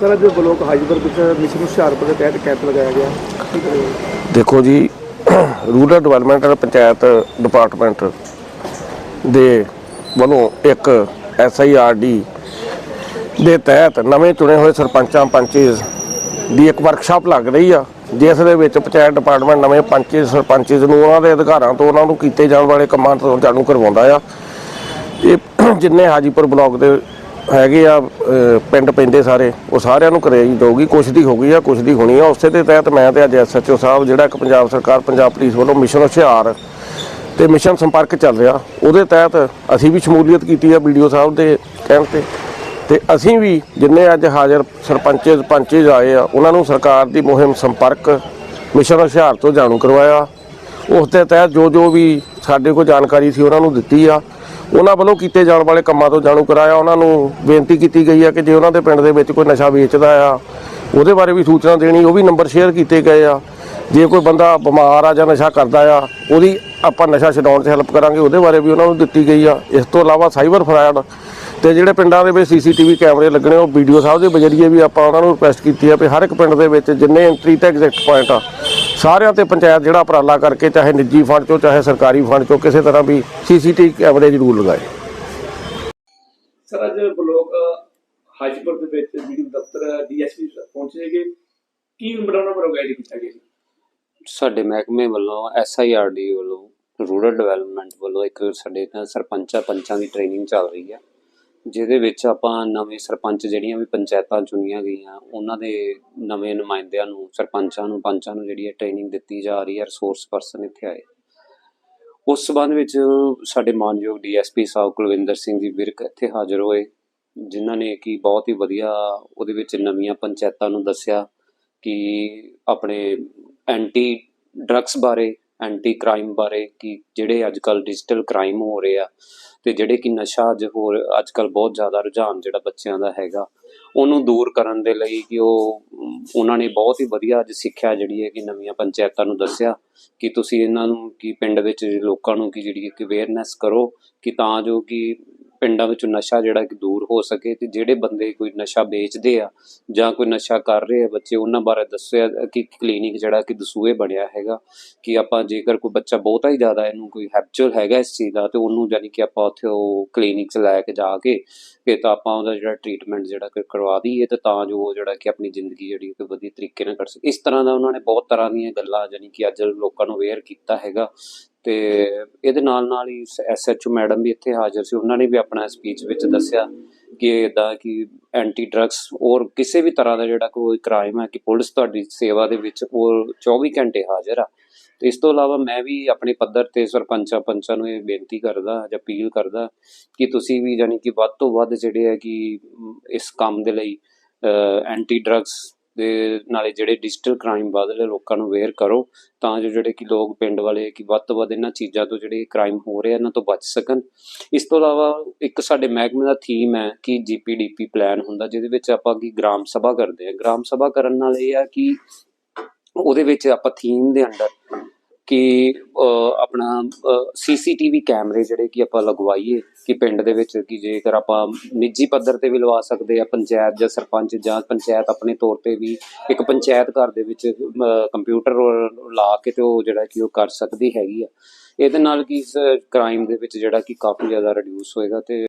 Sir ਅੱਜ block Hajipur ਵਿੱਚ mission Hoshiarpur ਦੇ ਤਹਿਤ ਕੈਂਪ ਲਗਾਇਆ ਗਿਆ। ਦੇਖੋ ਜੀ, ਰੂਰਲ ਡਿਵੈਲਪਮੈਂਟ ਅਤੇ ਪੰਚਾਇਤ ਡਿਪਾਰਟਮੈਂਟ ਦੇ ਵੱਲੋਂ ਇੱਕ ਐਸਆਈਆਰਡੀ ਦੇ ਤਹਿਤ ਨਵੇਂ ਚੁਣੇ ਹੋਏ ਸਰਪੰਚਾਂ ਪੰਚੇਸ ਦੀ ਇੱਕ ਵਰਕਸ਼ਾਪ ਲੱਗ ਰਹੀ ਆ, ਜਿਸ ਦੇ ਵਿੱਚ ਪੰਚਾਇਤ ਡਿਪਾਰਟਮੈਂਟ ਨਵੇਂ ਪੰਚੇ ਸਰਪੰਚੇਸ ਨੂੰ ਉਹਨਾਂ ਦੇ ਅਧਿਕਾਰਾਂ ਤੋਂ ਉਹਨਾਂ ਨੂੰ ਕੀਤੇ ਜਾਣ ਵਾਲੇ ਕੰਮਾਂ ਤੋਂ ਜਾਣੂ ਕਰਵਾਉਂਦਾ ਆ। ਇਹ ਜਿੰਨੇ ਹਾਜੀਪੁਰ ਬਲਾਕ ਦੇ ਹੈਗੇ ਆ ਪਿੰਡ ਪੈਂਦੇ ਸਾਰੇ, ਉਹ ਸਾਰਿਆਂ ਨੂੰ ਕਰਾਈ ਜਾਊਗੀ ਕੁਛ ਦੀ ਹੋ ਗਈ ਆ ਕੁਛ ਦੀ ਹੋਣੀ ਆ। ਉਸੇ ਦੇ ਤਹਿਤ ਮੈਂ ਤੇ ਅੱਜ ਐਸਐਚਓ ਸਾਹਿਬ, ਜਿਹੜਾ ਇੱਕ ਪੰਜਾਬ ਸਰਕਾਰ, ਪੰਜਾਬ ਪੁਲਿਸ ਵੱਲੋਂ ਮਿਸ਼ਨ ਹੁਸ਼ਿਆਰ ਤੇ ਮਿਸ਼ਨ ਸੰਪਰਕ ਚੱਲ ਰਿਹਾ, ਉਹਦੇ ਤਹਿਤ ਅਸੀਂ ਵੀ ਸ਼ਮੂਲੀਅਤ ਕੀਤੀ ਆ ਵੀਡੀਓ ਸਾਹਿਬ ਦੇ ਕਹਿਣ ਤੇ। ਤੇ ਅਸੀਂ ਵੀ ਜਿੰਨੇ ਅੱਜ ਹਾਜ਼ਰ ਸਰਪੰਚੇ ਪੰਚੇ ਆਏ ਆ, ਉਹਨਾਂ ਨੂੰ ਸਰਕਾਰ ਦੀ ਮੁਹਿੰਮ ਸੰਪਰਕ, ਮਿਸ਼ਨ ਹੁਸ਼ਿਆਰ ਤੋਂ ਜਾਣੂ ਕਰਵਾਇਆ। ਉਸ ਦੇ ਤਹਿਤ ਜੋ ਜੋ ਵੀ ਸਾਡੇ ਕੋਲ ਜਾਣਕਾਰੀ ਸੀ, ਉਹਨਾਂ ਨੂੰ ਦਿੱਤੀ ਆ। ਉਹਨਾਂ ਵੱਲੋਂ ਕੀਤੇ ਜਾਣ ਵਾਲੇ ਕੰਮਾਂ ਤੋਂ ਜਾਣੂ ਕਰਾਇਆ। ਉਹਨਾਂ ਨੂੰ ਬੇਨਤੀ ਕੀਤੀ ਗਈ ਆ ਕਿ ਜੇ ਉਹਨਾਂ ਦੇ ਪਿੰਡ ਦੇ ਵਿੱਚ ਕੋਈ ਨਸ਼ਾ ਵੇਚਦਾ ਆ, ਉਹਦੇ ਬਾਰੇ ਵੀ ਸੂਚਨਾ ਦੇਣੀ, ਉਹ ਵੀ ਨੰਬਰ ਸ਼ੇਅਰ ਕੀਤੇ ਗਏ ਆ। ਜੇ ਕੋਈ ਬੰਦਾ ਬਿਮਾਰ ਆ ਜਾਂ ਨਸ਼ਾ ਕਰਦਾ ਆ, ਉਹਦੀ ਆਪਾਂ ਨਸ਼ਾ ਛਡਾਉਣ 'ਚ ਹੈਲਪ ਕਰਾਂਗੇ, ਉਹਦੇ ਬਾਰੇ ਵੀ ਉਹਨਾਂ ਨੂੰ ਦਿੱਤੀ ਗਈ ਆ। ਇਸ ਤੋਂ ਇਲਾਵਾ ਸਾਈਬਰ ਫਰਾਡ ਤੇ ਜਿਹੜੇ ਪਿੰਡਾਂ ਦੇ ਵਿੱਚ ਸੀਸੀਟੀਵੀ ਕੈਮਰੇ ਲੱਗਣੇ ਉਹ ਵੀਡੀਓ ਸਾਹਿਬ ਦੇ ਬਜਰੀਏ ਵੀ ਆਪਾਂ ਉਹਨਾਂ ਨੂੰ ਰਿਕੁਐਸਟ ਕੀਤੀ ਆ ਵੀ ਹਰ ਇੱਕ ਪਿੰਡ ਦੇ ਵਿੱਚ ਜਿੰਨੇ ਐਂਟਰੀ ਤੇ ਐਗਜ਼ਿਟ ਪੁਆਇੰਟ ਆ ਸਾਰਿਆਂ ਤੇ ਪੰਚਾਇਤ ਜਿਹੜਾ ਉਪਰਾਲਾ ਕਰਕੇ ਚਾਹੇ ਨਿੱਜੀ ਫੰਡ ਚੋਂ ਚਾਹੇ ਸਰਕਾਰੀ ਫੰਡ ਚੋਂ ਕਿਸੇ ਤਰ੍ਹਾਂ ਵੀ ਸੀਸੀਟੀਵੀ ਕੈਮਰੇ ਜ਼ਰੂਰ ਲਗਾਏ। ਸਰ ਅੱਜ ਬਲੋਕ ਹਾਜੀਪੁਰ ਦੇ ਵਿੱਚ ਵੀਡੀਓ ਦਫ਼ਤਰ ਡੀਐਸਪੀ ਪਹੁੰਚੇਗੇ ਕੀ ਬਣਾਉਣਾ ਪ੍ਰੋਗਰਾਮ ਕੀਤਾ ਗਿਆ ਸਾਡੇ ਮਹਿਕਮੇ ਵੱਲੋਂ ਐਸਆਈਆਰਡੀ ਵੱਲੋਂ ਰੂਰਲ ਡਿਵੈਲਪਮੈਂਟ ਵੱਲੋਂ ਇੱਕ ਸਾਡੇ ਸਰਪੰਚਾਂ ਪੰਚਾਂ ਦੀ ਟ੍ਰੇਨਿੰਗ ਚੱਲ ਰਹੀ ਹੈ ਜਿਹਦੇ ਵਿੱਚ ਆਪਾਂ ਨਵੇਂ ਸਰਪੰਚ ਜਿਹੜੀਆਂ ਵੀ ਪੰਚਾਇਤਾਂ ਚੁਣੀਆਂ ਗਈਆਂ, ਉਹਨਾਂ ਦੇ ਨਵੇਂ ਨੁਮਾਇੰਦਿਆਂ ਨੂੰ, ਸਰਪੰਚਾਂ ਨੂੰ, ਪੰਚਾਂ ਨੂੰ ਜਿਹੜੀ ਹੈ ਟ੍ਰੇਨਿੰਗ ਦਿੱਤੀ ਜਾ ਰਹੀ ਹੈ ਰਿਸੋਰਸ ਪਰਸਨ ਇੱਥੇ ਆਏ। ਉਸ ਸਬੰਧ ਵਿੱਚ ਸਾਡੇ ਮਾਨਯੋਗ ਡੀਐਸਪੀ ਸਾਹਿਬ ਕੁਲਵਿੰਦਰ ਸਿੰਘ ਜੀ ਵਿਰਕ ਇੱਥੇ ਹਾਜ਼ਰ ਹੋਏ, ਜਿਨ੍ਹਾਂ ਨੇ ਕਿ ਬਹੁਤ ਹੀ ਵਧੀਆ ਉਹਦੇ ਵਿੱਚ ਨਵੀਆਂ ਪੰਚਾਇਤਾਂ ਨੂੰ ਦੱਸਿਆ ਕਿ ਆਪਣੇ ਐਂਟੀ ਡਰੱਗਸ ਬਾਰੇ ਐਂਟੀ ਕ੍ਰਾਈਮ ਬਾਰੇ, ਕਿ ਜਿਹੜੇ ਅੱਜ ਕੱਲ ਡਿਜੀਟਲ ਕ੍ਰਾਈਮ ਹੋ ਰਹੇ ਆ ਤੇ ਜਿਹੜੇ ਕਿ ਨਸ਼ਾ ਅੱਜ ਹੋਰ ਅੱਜ ਕੱਲ ਬਹੁਤ ਜ਼ਿਆਦਾ ਰੁਝਾਨ ਜਿਹੜਾ ਬੱਚਿਆਂ ਦਾ ਹੈਗਾ, ਉਹਨੂੰ ਦੂਰ ਕਰਨ ਦੇ ਲਈ ਕਿ ਉਹ, ਉਹਨਾਂ ਨੇ ਬਹੁਤ ਹੀ ਵਧੀਆ ਅੱਜ ਸਿੱਖਿਆ ਜਿਹੜੀ ਹੈ ਕਿ ਨਵੀਆਂ ਪੰਚਾਇਤਾਂ ਨੂੰ ਦੱਸਿਆ ਕਿ ਤੁਸੀਂ ਇਹਨਾਂ ਨੂੰ, ਕਿ ਪਿੰਡ ਵਿੱਚ ਲੋਕਾਂ ਨੂੰ ਕਿ ਜਿਹੜੀ ਕਿ ਅਵੇਅਰਨੈਸ ਕਰੋ ਕਿ ਤਾਂ ਜੋ ਕਿ ਪਿੰਡਾਂ ਵਿੱਚੋਂ ਨਸ਼ਾ ਜਿਹੜਾ ਕਿ ਦੂਰ ਹੋ ਸਕੇ ਤੇ ਜਿਹੜੇ ਬੰਦੇ ਕੋਈ ਨਸ਼ਾ ਵੇਚਦੇ ਆ ਜਾਂ ਕੋਈ ਨਸ਼ਾ ਕਰ ਰਹੇ ਆ ਬੱਚੇ, ਉਹਨਾਂ ਬਾਰੇ ਦੱਸਿਆ ਕਿ ਕਲੀਨਿਕ ਜਿਹੜਾ ਕਿ ਦਸੂਏ ਬਣਿਆ ਹੈਗਾ ਕਿ ਆਪਾਂ ਜੇਕਰ ਕੋਈ ਬੱਚਾ ਬਹੁਤਾ ਹੀ ਜ਼ਿਆਦਾ ਇਹਨੂੰ ਕੋਈ ਹੈਬਚੁਅਲ ਹੈਗਾ ਇਸ ਚੀਜ਼ ਦਾ ਤੇ ਉਹਨੂੰ ਯਾਨੀ ਕਿ ਆਪਾਂ ਉੱਥੇ ਉਹ ਕਲੀਨਿਕ 'ਚ ਲੈ ਕੇ ਜਾ ਕੇ ਕਿ ਤਾਂ ਆਪਾਂ ਉਹਦਾ ਜਿਹੜਾ ਟ੍ਰੀਟਮੈਂਟ ਜਿਹੜਾ ਕਿ ਕਰਵਾ ਦਈਏ ਤੇ ਤਾਂ ਜੋ ਉਹ ਜਿਹੜਾ ਕਿ ਆਪਣੀ ਜ਼ਿੰਦਗੀ ਜਿਹੜੀ ਕਿ ਵਧੀਆ ਤਰੀਕੇ ਨਾਲ ਕਰ ਸਕੇ। ਇਸ ਤਰ੍ਹਾਂ ਦਾ ਉਹਨਾਂ ਨੇ ਬਹੁਤ ਤਰ੍ਹਾਂ ਦੀਆਂ ਗੱਲਾਂ ਯਾਨੀ ਕਿ ਅੱਜ ਲੋਕਾਂ ਨੂੰ ਅਵੇਅਰ ਕੀਤਾ ਹੈਗਾ ਤੇ ਇਹਦੇ ਨਾਲ ਨਾਲ ਹੀ ਐਸਐਚਓ ਮੈਡਮ ਵੀ ਇੱਥੇ ਹਾਜ਼ਰ ਸੀ। ਉਹਨਾਂ ਨੇ ਵੀ ਆਪਣਾ ਸਪੀਚ ਵਿੱਚ ਦੱਸਿਆ ਕਿ ਇਦਾਂ ਕਿ ਐਂਟੀ ਡਰੱਗਸ ਔਰ ਕਿਸੇ ਵੀ ਤਰ੍ਹਾਂ ਦਾ ਜਿਹੜਾ ਕੋਈ ਕ੍ਰਾਈਮ ਹੈ ਕਿ ਪੁਲਿਸ ਤੁਹਾਡੀ ਸੇਵਾ ਦੇ ਵਿੱਚ ਉਹ 24 ਘੰਟੇ ਹਾਜ਼ਰ ਆ। ਤੇ ਇਸ ਤੋਂ ਇਲਾਵਾ ਮੈਂ ਵੀ ਆਪਣੇ ਪੱਧਰ ਤੇ ਸਰਪੰਚਾਂ ਪੰਚਾਂ ਨੂੰ ਇਹ ਬੇਨਤੀ ਕਰਦਾ ਜਾਂ ਅਪੀਲ ਕਰਦਾ ਕਿ ਤੁਸੀਂ ਵੀ ਯਾਨੀ ਕਿ ਵੱਧ ਤੋਂ ਵੱਧ ਜਿਹੜੇ ਹੈ ਕਿ ਇਸ ਕੰਮ ਦੇ ਲਈ ਐਂਟੀ ਡਰੱਗਸ ਦੇ ਨਾਲੇ ਜਿਹੜੇ ਡਿਜੀਟਲ ਕ੍ਰਾਈਮ ਵੱਧ ਰਹੇ ਲੋਕਾਂ ਨੂੰ ਅਵੇਅਰ ਕਰੋ, ਤਾਂ ਜੋ ਜਿਹੜੇ ਕਿ ਲੋਕ ਪਿੰਡ ਵਾਲੇ ਕਿ ਵੱਧ ਤੋਂ ਵੱਧ ਇਹਨਾਂ ਚੀਜ਼ਾਂ ਤੋਂ ਜਿਹੜੇ ਕ੍ਰਾਈਮ ਹੋ ਰਹੇ ਆ, ਇਹਨਾਂ ਤੋਂ ਬਚ ਸਕਣ। ਇਸ ਤੋਂ ਇਲਾਵਾ ਇੱਕ ਸਾਡੇ ਮਹਿਕਮੇ ਦਾ ਥੀਮ ਹੈ ਕਿ ਜੀਪੀਡੀਪੀ ਪਲਾਨ ਹੁੰਦਾ, ਜਿਹਦੇ ਵਿੱਚ ਆਪਾਂ ਕੀ ਗ੍ਰਾਮ ਸਭਾ ਕਰਦੇ ਆ। ਗ੍ਰਾਮ ਸਭਾ ਕਰਨ ਨਾਲ ਇਹ ਆ ਕਿ ਉਹਦੇ ਵਿੱਚ ਆਪਾਂ ਥੀਮ ਦੇ ਅੰਡਰ ਕਿ ਅਹ, ਆਪਣਾ ਸੀਸੀਟੀਵੀ ਕੈਮਰੇ ਜਿਹੜੇ ਕਿ ਆਪਾਂ ਲਗਵਾਈਏ ਕਿ ਪਿੰਡ ਦੇ ਵਿੱਚ ਕਿ ਜੇਕਰ ਆਪਾਂ ਨਿੱਜੀ ਪੱਧਰ ਤੇ ਵੀ ਲਵਾ ਸਕਦੇ ਆ ਪੰਚਾਇਤ ਜਾਂ ਸਰਪੰਚ ਜਾਂ ਪੰਚਾਇਤ ਆਪਣੇ ਤੌਰ ਤੇ ਵੀ ਇੱਕ ਪੰਚਾਇਤ ਘਰ ਦੇ ਵਿੱਚ ਕੰਪਿਊਟਰ ਲਾ ਕੇ ਤੇ ਉਹ ਜਿਹੜਾ ਕਿ ਉਹ ਕਰ ਸਕਦੀ ਹੈਗੀ ਆ। ਇਹਦੇ ਨਾਲ ਕੀ ਕ੍ਰਾਈਮ ਦੇ ਵਿੱਚ ਜਿਹੜਾ ਕਿ ਕਾਫੀ ਜ਼ਿਆਦਾ ਰਿਡਿਊਸ ਹੋਏਗਾ ਤੇ